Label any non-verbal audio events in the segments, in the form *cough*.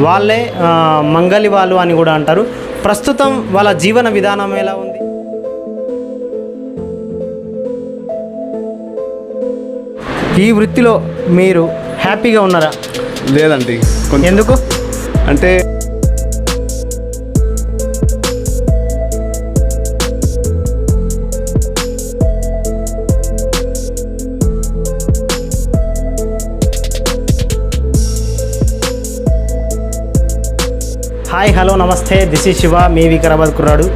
వాళ్ళే మంగలి వాళ్ళు అని కూడా అంటారు. ప్రస్తుతం వాళ్ళ జీవన విధానం ఎలా ఉంది? ఈ వృత్తిలో మీరు హ్యాపీగా ఉన్నారా? లేదండి. ఎందుకు? అంటే హాయ్ హలో నమస్తే. దిస్ ఈ శివ మీ వికారాబాద్ కుర్రాడు.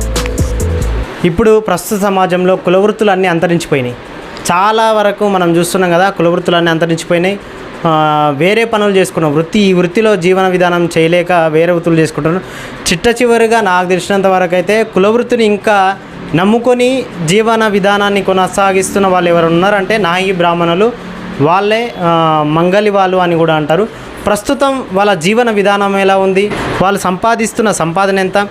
ఇప్పుడు ప్రస్తుత సమాజంలో కులవృత్తులు అన్నీ అంతరించిపోయినాయి. చాలా వరకు మనం చూస్తున్నాం కదా కులవృత్తులు అన్నీ అంతరించిపోయినాయి వేరే పనులు చేసుకున్నాం. వృత్తి ఈ వృత్తిలో జీవన విధానం చేయలేక వేరే వృత్తులు చేసుకుంటున్నాం చిట్ట చివరిగా నాకు తెలిసినంత వరకు అయితే కులవృత్తిని ఇంకా నమ్ముకొని జీవన విధానాన్ని కొనసాగిస్తున్న వాళ్ళు ఎవరు ఉన్నారంటే నాయి బ్రాహ్మణులు. వాళ్ళే మంగలి వాళ్ళు అని కూడా అంటారు. ప్రస్తుతం వాళ్ళ జీవన విధానం ఎలా ఉంది? వాళ్ళు సంపాదిస్తున్న సంపాదన ఎంత?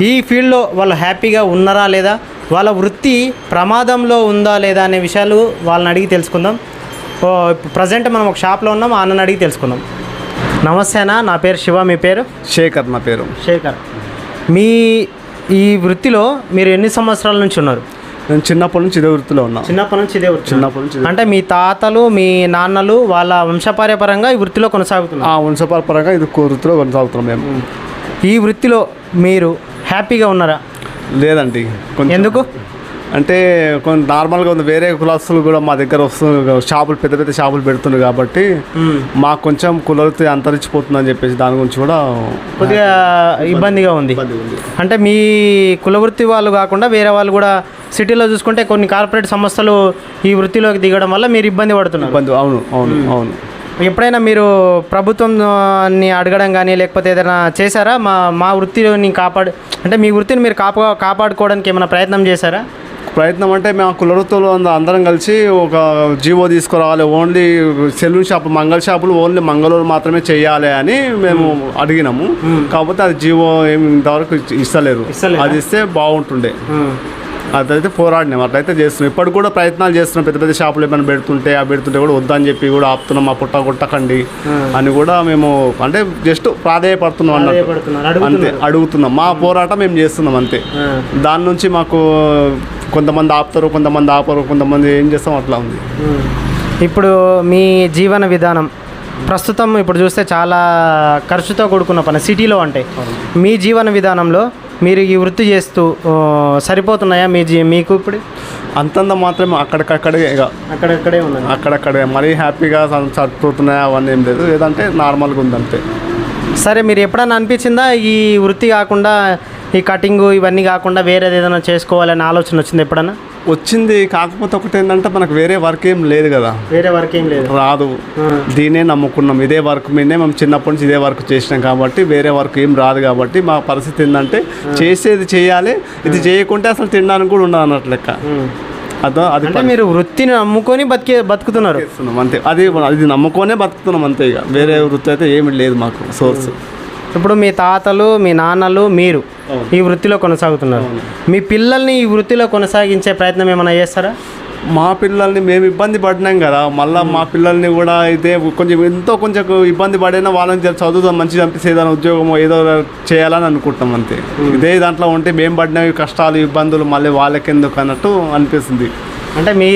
ఈ ఫీల్డ్లో వాళ్ళు హ్యాపీగా ఉన్నారా లేదా? వాళ్ళ వృత్తి ప్రమాదంలో ఉందా లేదా అనే విషయాలు వాళ్ళని అడిగి తెలుసుకుందాం. ప్రజెంట్ మనం ఒక షాప్లో ఉన్నాం అన్నని అడిగి తెలుసుకుందాం. నమస్తే అన్న నా పేరు శివ మీ పేరు? శేఖర్ నా పేరు. శేఖర్. మీ ఈ వృత్తిలో మీరు ఎన్ని సంవత్సరాల నుంచి ఉన్నారు? నేను చిన్నప్పటి నుంచి ఇదే వృత్తిలో ఉన్నా. చిన్నప్పటి నుంచి ఇదే వృత్తి చిన్నప్పటి నుంచి ఇదే- అంటే మీ తాతలు మీ నాన్నలు వాళ్ళ వంశపార్యపరంగా ఈ వృత్తిలో కొనసాగుతున్నారు. ఆ వంశపరంగా ఇది కో- వృత్తిలో కొనసాగుతున్నాం మేము. ఈ వృత్తిలో మీరు హ్యాపీగా ఉన్నారా? లేదండి కొంచెం ఎందుకు? అంటే కొంచెం నార్మల్గా ఉంది. వేరే కులస్తులు కూడా మా దగ్గర వస్తుంది షాపులు పెద్ద పెద్ద షాపులు పెడుతుంది కాబట్టి మాకు కొంచెం కులవృత్తి అంతరించిపోతుందని చెప్పేసి దాని గురించి కూడా కొద్దిగా ఇబ్బందిగా ఉంది. అంటే మీ కులవృత్తి వాళ్ళు కాకుండా వేరే వాళ్ళు కూడా సిటీలో చూసుకుంటే కొన్ని కార్పొరేట్ సంస్థలు ఈ వృత్తిలోకి దిగడం వల్ల మీరు ఇబ్బంది పడుతున్నారు. ఇబ్బంది. అవును అవును అవును. ఎప్పుడైనా మీరు ప్రభుత్వాన్ని అడగడం కానీ లేకపోతే ఏదైనా చేశారా? మా మా వృత్తిని కాపాడు అంటే మీ వృత్తిని మీరు కాపా కాపాడుకోవడానికి ఏమైనా ప్రయత్నం చేశారా? ప్రయత్నం అంటే మేము కులవృత్తులు అంద- అందరం కలిసి ఒక జీవో తీసుకురావాలి. ఓన్లీ సెలూన్ షాప్ మంగళ షాపులు ఓన్లీ మంగళూరు మాత్రమే చేయాలి అని మేము అడిగినాము. కాకపోతే అది జీవో ఏమి ఇంతవరకు ఇస్తలేరు? అది ఇస్తే బాగుంటుండే. అదైతే పోరాడినాం. అట్లయితే చేస్తున్నాం. ఇప్పటికి కూడా ప్రయత్నాలు చేస్తున్నాం. పెద్ద పెద్ద షాపులు ఏమైనా పెడుతుంటే ఆ పెడుతుంటే కూడా వద్దని చెప్పి కూడా ఆపుతున్నాం. మా పుట్ట కొట్టకండి అని కూడా మేము అంటే జస్ట్ ప్రాధేయపడుతున్నాం అన్నట్టు. అంతే. అడుగుతున్నాం. మా పోరాటం మేము చేస్తున్నాం అంతే. దాని నుంచి మాకు కొంతమంది ఆపుతారు కొంతమంది ఆపరు కొంతమంది ఏం చేస్తాం అట్లా ఉంది. ఇప్పుడు మీ జీవన విధానం ప్రస్తుతం ఇప్పుడు చూస్తే చాలా ఖర్చుతో కూడుకున్న పని సిటీలో అంటే మీ జీవన విధానంలో మీరు ఈ వృత్తి చేస్తూ సరిపోతున్నాయా మీ జీ మీకు ఇప్పుడు? అంతంత మాత్రమే అక్కడికక్కడే ఇక. అక్కడక్కడే ఉన్నది. అక్కడక్కడే మరీ హ్యాపీగా సరిపోతున్నాయి అవన్నీ ఏం లేదు లేదంటే నార్మల్గా ఉంది అంతే సరే మీరు ఎప్పుడన్నా అనిపించిందా ఈ వృత్తి కాకుండా ఈ కటింగ్ ఇవన్నీ కాకుండా వేరేది ఏదైనా చేసుకోవాలనే ఆలోచన వచ్చింది ఎప్పుడన్నా? వచ్చింది కాకపోతే ఒకటి ఏంటంటే మనకు వేరే వర్క్ ఏం లేదు కదా. వేరే వర్క్ ఏం లేదు. రాదు. దీనే నమ్ముకున్నాం. ఇదే వర్క్ మీదనే మేము చిన్నప్పటి నుంచి ఇదే వర్క్ చేసినాం కాబట్టి వేరే వర్క్ ఏం రాదు కాబట్టి మా పరిస్థితి ఏంటంటే చేసేది చేయాలి ఇది చేయకుంటే అసలు తినడానికి కూడా ఉండదు అన్నట్లు లెక్క. అదో అది అంటే మీరు వృత్తిని నమ్ముకొని బతికే బతుకుతున్నారు. అంతే. అది అది నమ్ముకొనే బతుకుతున్నాం అంతే ఇక. వేరే వృత్తి అయితే ఏమి లేదు మాకు సోర్స్. ఇప్పుడు మీ తాతలు మీ నాన్నలు మీరు ఈ వృత్తిలో కొనసాగుతున్నారు. మీ పిల్లల్ని ఈ వృత్తిలో కొనసాగించే ప్రయత్నం ఏమైనా చేస్తారా? మా పిల్లల్ని మేము ఇబ్బంది పడినాం కదా. మళ్ళీ మా పిల్లల్ని కూడా అయితే కొంచెం ఎంతో కొంచెం ఇబ్బంది పడినా వాళ్ళని చదువుతాం మంచిగా అనిపిస్తే ఏదైనా ఉద్యోగం ఏదో చేయాలని అనుకుంటాం అంతే. ఇదే దాంట్లో ఉంటే మేము పడిన కష్టాలు ఇబ్బందులు మళ్ళీ వాళ్ళకెందుకు అన్నట్టు అనిపిస్తుంది. అంటే మీ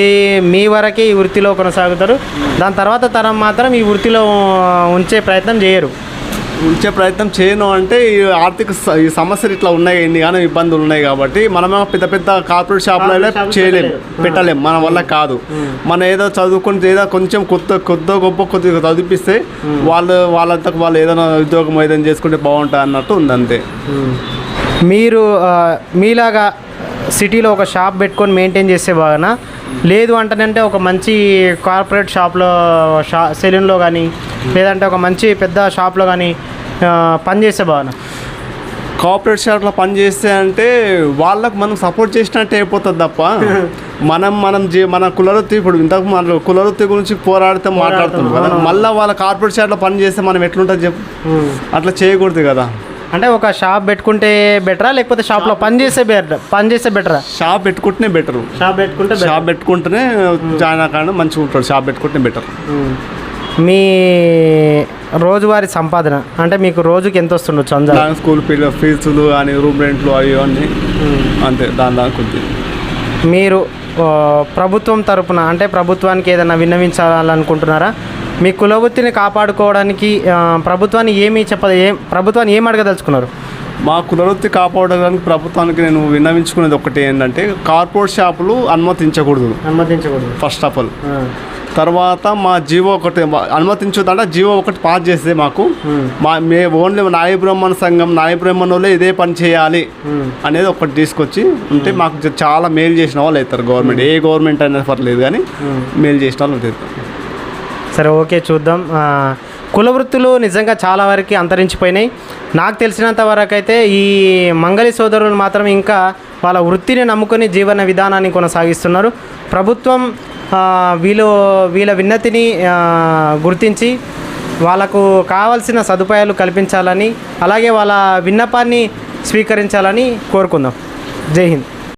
మీ వరకే ఈ వృత్తిలో కొనసాగుతారు. దాని తర్వాత తరం మాత్రం ఈ వృత్తిలో ఉంచే ప్రయత్నం చేయరు. ఉంచే ప్రయత్నం చేయను అంటే ఈ ఆర్థిక ఈ సమస్యలు ఇట్లా ఉన్నాయి ఎన్ని కానీ ఇబ్బందులు ఉన్నాయి కాబట్టి మనమే పెద్ద పెద్ద కార్పొరేట్ షాపులలో షాపులు చేయలేం. పెట్టలేం. మన వల్ల కాదు. మనం ఏదో చదువుకుని ఏదో కొంచెం కొత్త కొద్ది గొప్ప కొద్దిగా చదివిపిస్తే వాళ్ళు వాళ్ళంతకు వాళ్ళు ఏదైనా ఉద్యోగం ఏదైనా చేసుకుంటే బాగుంటుంది అన్నట్టు ఉంది అంతే మీరు మీలాగా సిటీలో ఒక షాప్ పెట్టుకొని మెయింటైన్ చేసే బాగా లేదు అంటేనంటే ఒక మంచి కార్పొరేట్ షాప్లో షా సెలూన్లో కానీ లేదంటే ఒక మంచి పెద్ద షాప్లో కానీ పనిచేసే బాగా కార్పొరేట్ షాప్లో పని చేస్తే అంటే వాళ్ళకు మనం సపోర్ట్ చేసినట్టే అయిపోతుంది తప్ప *laughs* మనం మనం మన కులవృత్తి ఇప్పుడు ఇంతకు మన కులవృత్తి గురించి పోరాడితే మాట్లాడుతున్నాం కదా. మళ్ళీ వాళ్ళ కార్పొరేట్ షాప్లో పని చేస్తే మనం ఎట్లుంటుంది చెప్పు. అట్లా చేయకూడదు కదా. అంటే ఒక షాప్ పెట్టుకుంటే బెటరా లేకపోతే షాప్లో పని చేసే బెటర్ పని చేసే బెటరా షాప్ పెట్టుకుంటేనే బెటర్ షాప్ పెట్టుకుంటే. షాప్ పెట్టుకుంటేనే జాయిన్ కాకుండా మంచిగా ఉంటాడు. షాప్ పెట్టుకుంటే బెటర్ మీ రోజువారీ సంపాదన. అంటే మీకు రోజుకి ఎంత వస్తుండొచ్చు అందా దాని స్కూల్ ఫీజులు కానీ రూమ్ రెంట్లు అవి అన్నీ అంతే దాని దాని కొద్ది మీరు ప్రభుత్వం తరపున అంటే ప్రభుత్వానికి ఏదైనా విన్నవించాలనుకుంటున్నారా? మీ కులవృత్తిని కాపాడుకోవడానికి ప్రభుత్వాన్ని ఏమి చెప్ప ఏం ప్రభుత్వాన్ని ఏం అడగదలుచుకున్నారు? మా కులవృత్తి కాపాడడానికి ప్రభుత్వానికి నేను విన్నవించుకునేది ఒకటి ఏంటంటే కార్పొరేట్ షాపులు అనుమతించకూడదు. అనుమతించకూడదు. ఫస్ట్ ఆఫ్ ఆల్ తర్వాత మా జీవో ఒకటి అనుమతించదంటే జీవో ఒకటి పాస్ చేస్తే మాకు. మా మే ఓన్లీ నాయ బ్రహ్మణ సంఘం నాయ బ్రహ్మణులే ఇదే పని చేయాలి అనేది ఒకటి తీసుకొచ్చి ఉంటే మాకు చాలా మేలు చేసిన వాళ్ళు అవుతారు గవర్నమెంట్. ఏ గవర్నమెంట్ అయినా పర్లేదు కానీ మేలు చేసిన వాళ్ళు అవుతారు. సరే ఓకే చూద్దాం. కుల వృత్తులు నిజంగా చాలా వరకు అంతరించిపోయినాయి. నాకు తెలిసినంత వరకు అయితే ఈ మంగళి సోదరులు మాత్రం ఇంకా వాళ్ళ వృత్తిని నమ్ముకొని జీవన విధానాన్ని కొనసాగిస్తున్నారు. ప్రభుత్వం వీళ్ళు వీళ్ళ విన్నతిని గుర్తించి వాళ్ళకు కావాల్సిన సదుపాయాలు కల్పించాలని అలాగే వాళ్ళ విన్నపాన్ని స్వీకరించాలని కోరుకుందాం. జై హింద్.